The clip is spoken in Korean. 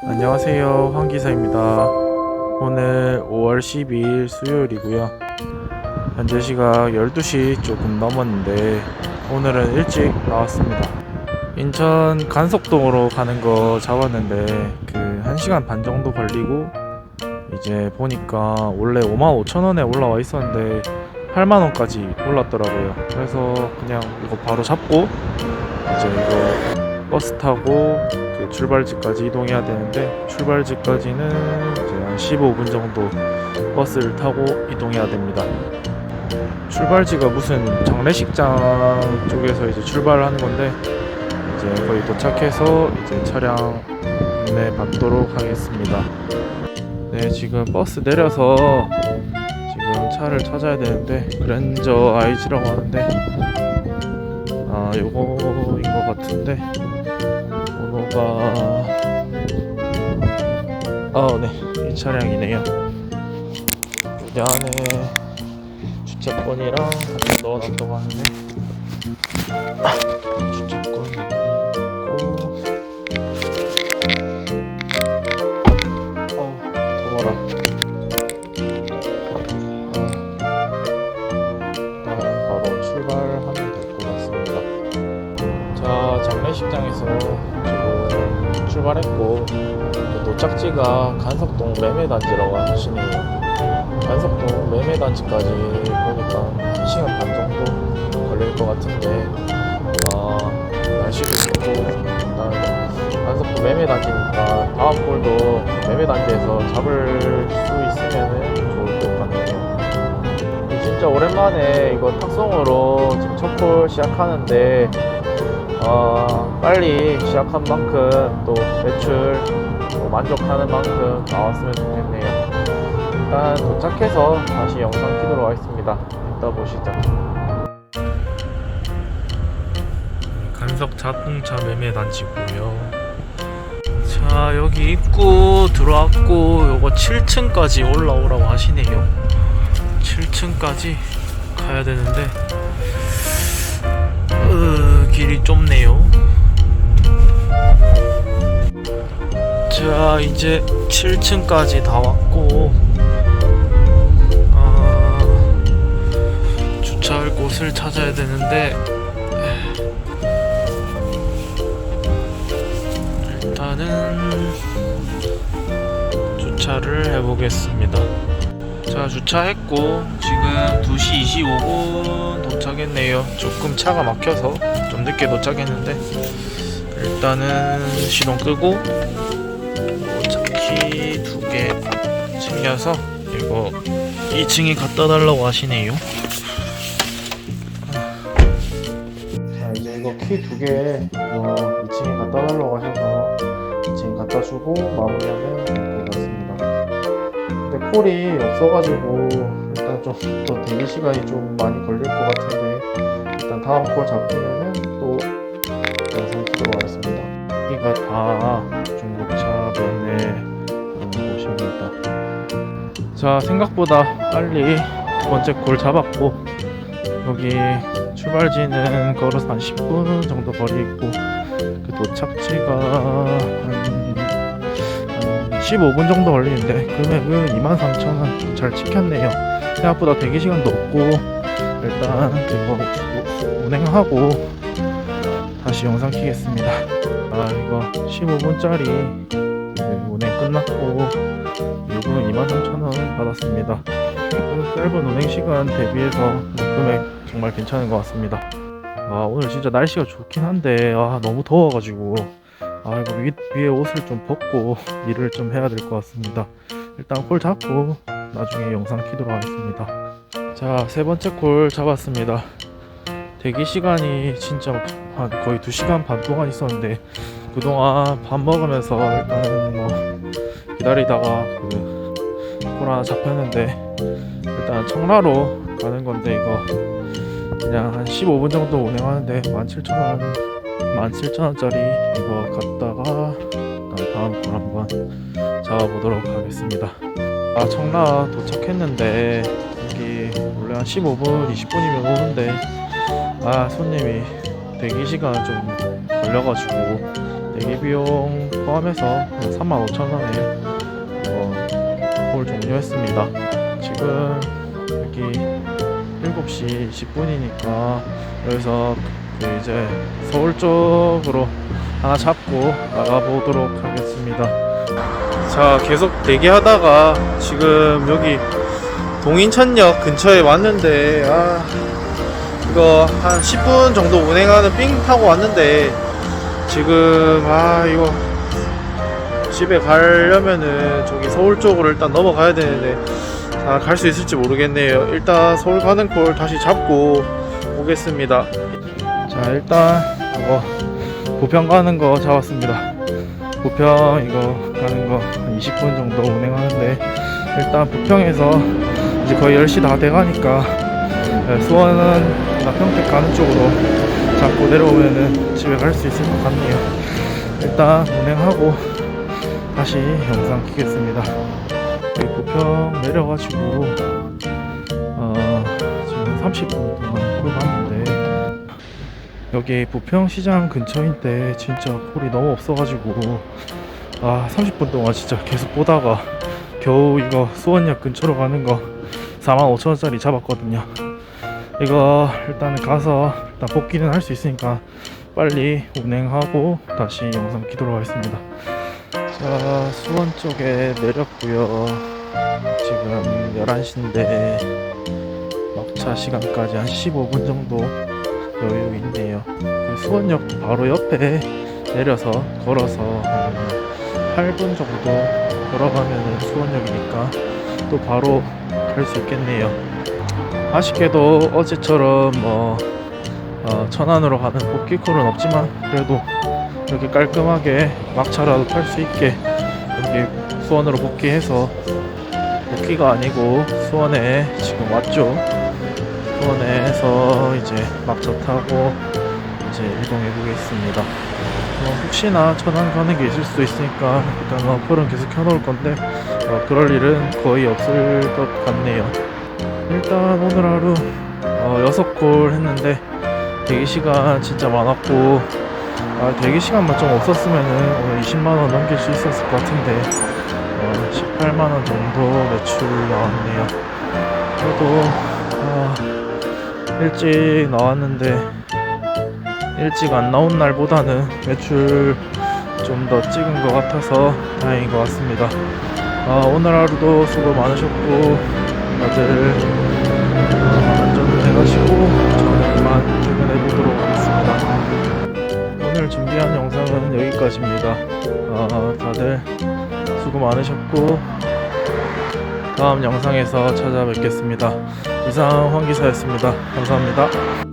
안녕하세요. 황기사입니다. 오늘 5월 12일 수요일이고요. 현재 시각 12시 조금 넘었는데 오늘은 일찍 나왔습니다. 인천 간석동으로 가는 거 잡았는데 그 1시간 반 정도 걸리고 이제 보니까 원래 55,000원에 올라와 있었는데 8만원까지 올랐더라고요. 그래서 그냥 이거 바로 잡고 이제 이거 버스 타고 그 출발지까지 이동해야 되는데 출발지까지는 이제 한 15분 정도 버스를 타고 이동해야 됩니다. 출발지가 무슨 장례식장 쪽에서 이제 출발을 하는 건데 이제 거의 도착해서 이제 차량 내 받도록 하겠습니다. 네, 지금 버스 내려서 지금 차를 찾아야 되는데 그랜저 IG라고 하는데 아 요거인 것 같은데 번호가 아네 이 차량이네요. 여기 안에 주차권이랑 같이 넣어놨다고 하는데. 주차권 있고. 어 더워라. 아, 일단 바로 출발하면 될 것 같습니다. 자 장례식장에서 출발했고 그 도착지가 간석동 매매단지라고 하시네요. 간석동 매매단지까지 보니까 1시간 반 정도 걸릴 것 같은데 아 날씨도 좋고 간석동 매매단지니까 다음 골도 매매단지에서 잡을 수 있으면 좋을 것 같네요. 진짜 오랜만에 이거 탁송으로 지금 첫골 시작하는데 어, 빨리 시작한 만큼 또 매출 뭐 만족하는 만큼 나왔으면 좋겠네요. 일단 도착해서 다시 영상 키도록 하겠습니다. 이따 보시죠. 간석 자동차 매매 단지고요. 자 여기 입구 들어왔고 요거 7층까지 올라오라고 하시네요. 7층까지 가야 되는데 으, 길이 좁네요. 자, 이제 7층까지 다 왔고, 아, 주차할 곳을 찾아야 되는데, 일단은 주차를 해보겠습니다. 자, 주차했고, 지금 2시 25분 도착했네요. 조금 차가 막혀서 좀 늦게 도착했는데, 일단은 시동 끄고, 차키 두개 챙겨서, 이거 2층에 갖다 달라고 하시네요. 자, 이제 이거 키 두 개, 이거 2층에 갖다 달라고 하셔서, 2층에 갖다 주고, 마무리하면 될 것 같습니다. 근데 콜이 없어가지고 일단 좀더 대기 시간이 좀 많이 걸릴 것 같은데 일단 다음 콜 잡히면은 또 영상 키도록 하겠습니다. 여기가 다 자 생각보다 빨리 두 번째 콜 잡았고 여기 출발지는 걸어서 한 10분 정도 거리 있고 그 도착지가 한 15분 정도 걸리는데 금액은 23,000원. 잘 지켰네요. 생각보다 대기 시간도 없고 일단 이거 우- 운행하고 다시 영상 키겠습니다. 아 이거 15분짜리 운행 끝났고 요금 23,000원 받았습니다. 그 짧은 운행 시간 대비해서 금액 정말 괜찮은 것 같습니다. 아 오늘 진짜 날씨가 좋긴 한데 아 너무 더워가지고. 아 이거 위, 위에 옷을 좀 벗고 일을 좀 해야 될 것 같습니다. 일단 콜 잡고 나중에 영상 키도록 하겠습니다. 자 세 번째 콜 잡았습니다. 대기 시간이 진짜 한 거의 2시간 반 동안 있었는데 그동안 밥 먹으면서 일단은 뭐 기다리다가 그콜 하나 잡혔는데 일단 청라로 가는 건데 이거 그냥 한 15분 정도 운행하는데 17,000원 17,000원짜리 이거 일단 다음 걸 한번 잡아보도록 하겠습니다. 아 청라 도착했는데 여기 원래 한 15분 20분이면 오는데 아 손님이 대기 시간 좀 걸려가지고 대기 비용 포함해서 35,000원에 어, 콜 종료했습니다. 지금 여기 7시 10분이니까 여기서 그 이제 서울 쪽으로 하나 잡고 나가보도록 하겠습니다. 자, 계속 대기하다가 지금 여기 동인천역 근처에 왔는데, 아, 이거 한 10분 정도 운행하는 삥 타고 왔는데, 지금, 아, 이거 집에 가려면은 저기 서울 쪽으로 일단 넘어가야 되는데, 아, 갈 수 있을지 모르겠네요. 일단 서울 가는 콜 다시 잡고 오겠습니다. 자, 일단 이거 부평 가는 거 잡았습니다. 부평 이거 가는 거 한 20분 정도 운행하는데 일단 부평에서 이제 거의 10시 다 돼가니까 네, 수원은 나 평택 가는 쪽으로 잡고 내려오면은 집에 갈 수 있을 것 같네요. 일단 운행하고 다시 영상 키겠습니다. 부평 내려가지고 어, 지금 30분 동안 콜 봤는데 여기 부평시장 근처인데 진짜 콜이 너무 없어가지고 아 30분 동안 진짜 계속 보다가 겨우 이거 수원역 근처로 가는 거 45,000원짜리 잡았거든요 이거 일단은 가서 일단 복귀는 할 수 있으니까 빨리 운행하고 다시 영상 키도록 하겠습니다 자 수원 쪽에 내렸고요 지금 11시인데 막차 시간까지 한 15분 정도 여유 있네요. 그 수원역 바로 옆에 내려서 걸어서 한 8분 정도 걸어가면 수원역이니까 또 바로 갈 수 있겠네요. 아쉽게도 어제처럼 뭐 어, 천안으로 가는 복귀콜은 없지만 그래도 이렇게 깔끔하게 막차라도 탈 수 있게 여기 수원으로 복귀해서 복귀가 아니고 수원에 지금 왔죠. 수원에서 이제 막차 타고 이제 이동해 보겠습니다. 어, 혹시나 천안 가는 게 있을 수도 있으니까 일단 어플은 계속 켜놓을 건데 어, 그럴 일은 거의 없을 것 같네요. 일단 오늘 하루 어, 6콜 했는데 대기 시간 진짜 많았고 아, 대기 시간만 좀 없었으면은 오늘 20만 원 넘길 수 있었을 것 같은데 어, 18만 원 정도 매출 나왔네요. 그래도 아, 일찍 나왔는데 일찍 안 나온 날보다는 매출 좀 더 찍은 것 같아서 다행인 것 같습니다. 아, 오늘 하루도 수고 많으셨고 다들 어, 안전운행하시고 저는 그만 퇴근해 보도록 하겠습니다. 오늘 준비한 영상은 여기까지입니다. 아, 다들 수고 많으셨고 다음 영상에서 찾아뵙겠습니다. 이상 황기사였습니다. 감사합니다.